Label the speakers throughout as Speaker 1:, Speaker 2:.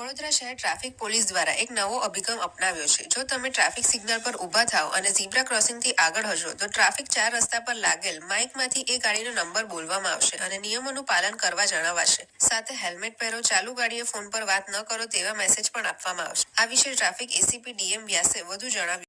Speaker 1: વડોદરા શહેર traffic police દ્વારા એક નવો અભિગમ અપનાવ્યો છે. જો તમે ટ્રાફિક સિગ્નલ પર ઊભા થાવ અને ઝીબ્રા ક્રોસિંગથી આગળ હશો, તો ટ્રાફિક ચાર રસ્તા પર લાગેલ માઇકમાંથી એ ગાડીનો નંબર બોલવામાં આવશે અને નિયમોનું પાલન કરવા જણાવાશે. સાથે હેલ્મેટ પહેરો, ચાલુ ગાડીએ ફોન પર વાત ન કરો તેવા મેસેજ પણ આપવામાં આવશે. આ વિશે ટ્રાફિક એસીપી ડીએમ વ્યાસે વધુ જણાવ્યું.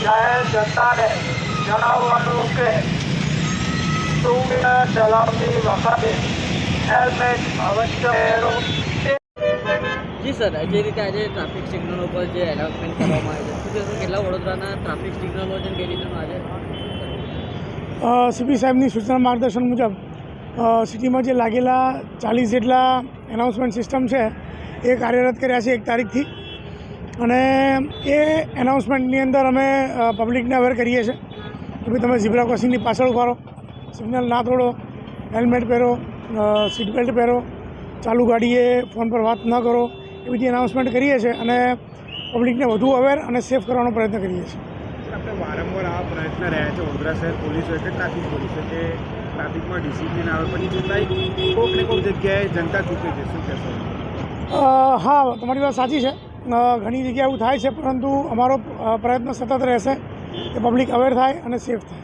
Speaker 2: જાહેર જનતાને જણાવવાનું કે ટુ વ્હીલર ચલાવતી વખતે હેલ્મેટ અવશ્ય પહેરવું
Speaker 3: જી સર જે રીતે આજે ટ્રાફિક સિગ્નલો પર જે એનાઉન્સમેન્ટ કરવામાં આવે છે શું કેટલા વડોદરાના ટ્રાફિક સિગ્નલો છે કઈ રીતે આજે?
Speaker 4: સીપી સાહેબની સૂચના માર્ગદર્શન મુજબ સિટીમાં જે લાગેલા ચાલીસ જેટલા એનાઉન્સમેન્ટ સિસ્ટમ છે એ કાર્યરત કર્યા છે એક તારીખથી. અને એ એનાઉન્સમેન્ટની અંદર અમે પબ્લિકને અવેર કરીએ છીએ કે ભાઈ તમે ઝીબ્રા ક્રોસિંગની પાછળ ઊભા રહો. સિગ્નલ ના તોડો હેલ્મેટ પહેરો સીટ બેલ્ટ પહેરો ચાલુ ગાડીએ ફોન પર વાત ન કરો એ બધી એનાઉન્સમેન્ટ કરીએ છીએ અને પબ્લિકને વધુ અવેર અને સેફ કરવાનો પ્રયત્ન કરીએ છીએ.
Speaker 5: આપણે વારંવાર આ પ્રયત્ન રહ્યા છે. વડોદરા શહેર પોલીસ હોય કે ટ્રાફિક પોલીસ હોય કે ટ્રાફિકમાં ડિસિપ્લિન આવે પછી છતાંય કોઈક ને કોઈક જગ્યાએ જનતા ચૂકે છે. શું કહેશો?
Speaker 4: હા તમારી વાત સાચી છે. ઘણી જગ્યાએ એવું થાય છે, પરંતુ અમારો પ્રયત્ન સતત રહેશે કે પબ્લિક અવેર થાય અને સેફ થાય.